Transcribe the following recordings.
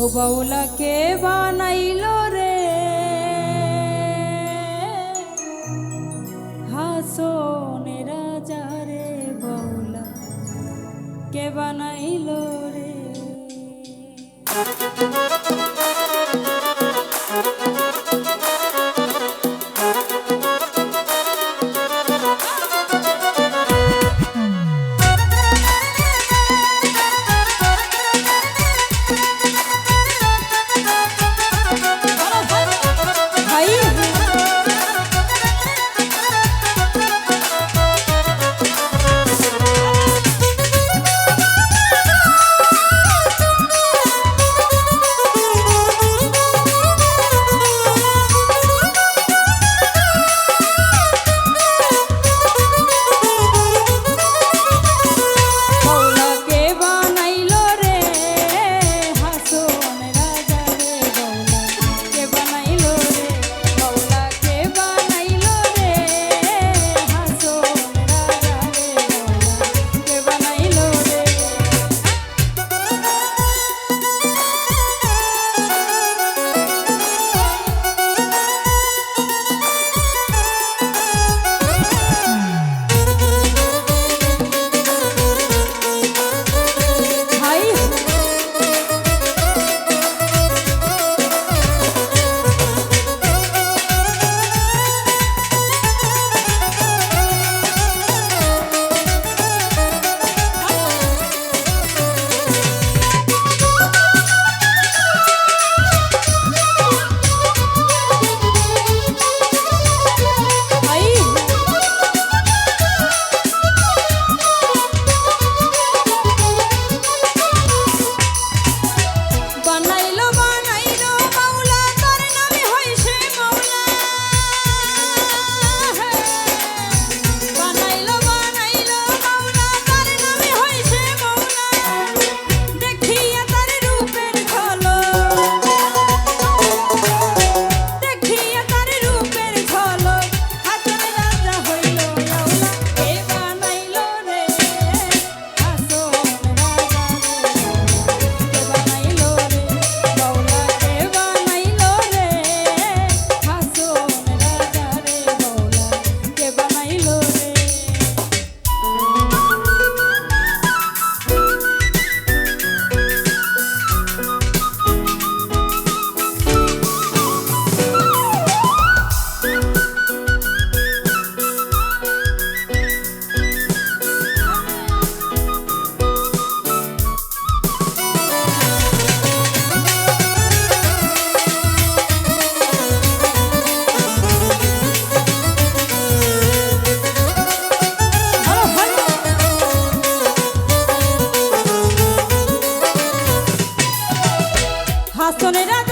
ও বাউলা কে বানাইল রে? হাসো রাজা রে বাউলা কে বানাইল রে? হাসনের রাজা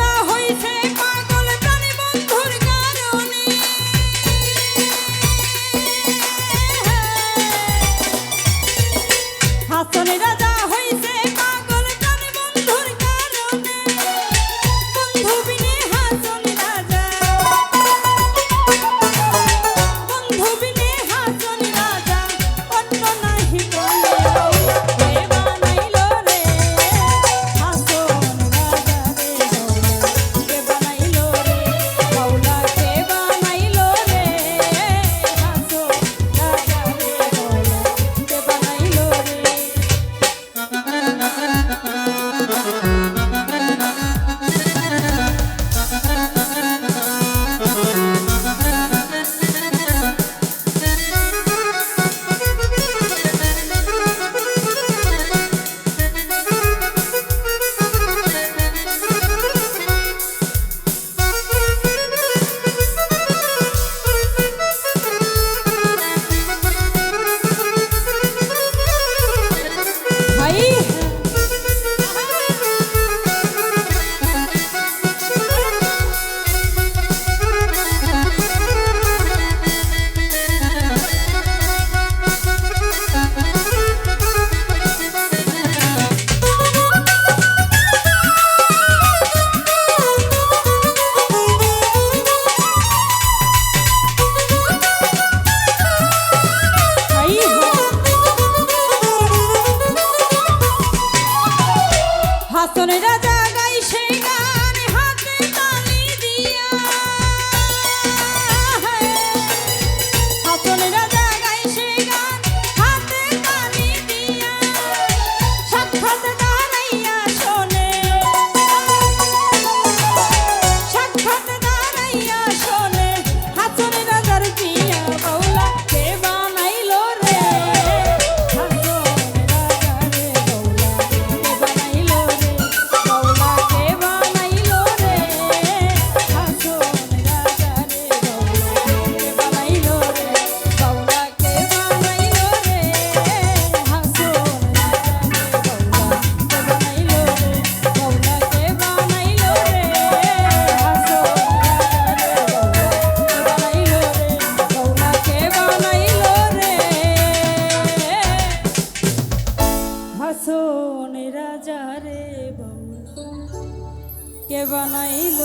কে বানাইল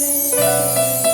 রে?